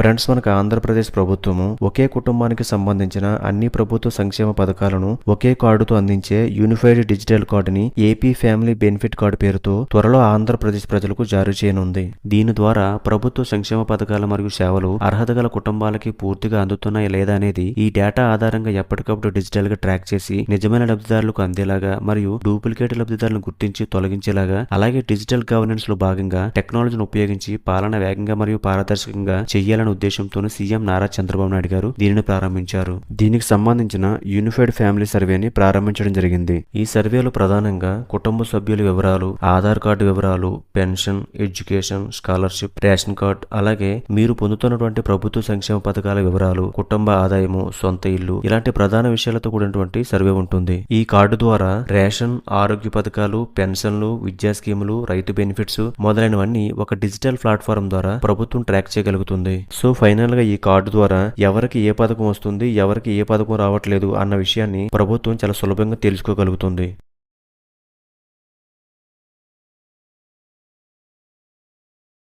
Friends మనకు ఆంధ్రప్రదేశ్ ప్రభుత్వము ఒకే కుటుంబానికి సంబంధించిన అన్ని ప్రభుత్వ సంక్షేమ పథకాలను ఒకే కార్డుతో అందించే యూనిఫైడ్ డిజిటల్ కార్డుని ఏపీ ఫ్యామిలీ బెనిఫిట్ కార్డు పేరుతో త్వరలో ఆంధ్రప్రదేశ్ ప్రజలకు జారీ చేయనుంది. దీని ద్వారా ప్రభుత్వ సంక్షేమ పథకాలు మరియు సేవలు అర్హత గల కుటుంబాలకి పూర్తిగా అందుతున్నాయి లేదా అనేది ఈ డేటా ఆధారంగా ఎప్పటికప్పుడు డిజిటల్గా ట్రాక్ చేసి నిజమైన లబ్ధిదారులకు అందేలాగా మరియు డూప్లికేట్ లబ్ధిదారులను గుర్తించి తొలగించేలాగా అలాగే డిజిటల్ గవర్నెన్స్లో భాగంగా టెక్నాలజీని ఉపయోగించి పాలన వేగంగా మరియు పారదర్శకంగా చేయాలని ఉద్దేశంతో సీఎం నారా చంద్రబాబు నాయుడు గారు దీనిని ప్రారంభించారు. దీనికి సంబంధించిన యూనిఫైడ్ ఫ్యామిలీ సర్వేని ప్రారంభించడం జరిగింది. ఈ సర్వేలో ప్రధానంగా కుటుంబ సభ్యుల వివరాలు ఆధార్ కార్డు వివరాలు pension education scholarship ration card అలాగే మీరు పొందుతున్నటువంటి ప్రభుత్వ సంక్షేమ పథకాల వివరాలు కుటుంబ ఆదాయము సొంత ఇల్లు ఇలాంటి ప్రధాన విషయాలతో కూడినటువంటి సర్వే ఉంటుంది. ఈ కార్డు ద్వారా రేషన్ ఆరోగ్య పథకాలు పెన్షన్లు విద్యా స్కీములు రైతు బెనిఫిట్స్ మొదలైనవన్నీ ఒక డిజిటల్ ప్లాట్ఫారం ద్వారా ప్రభుత్వం ట్రాక్ చేయగలుగుతుంది. సో ఫైనల్గా ఈ కార్డు ద్వారా ఎవరికి ఏ పథకం వస్తుంది ఎవరికి ఏ పథకం రావట్లేదు అన్న విషయాన్ని ప్రభుత్వం చాలా సులభంగా తెలుసుకోగలుగుతుంది.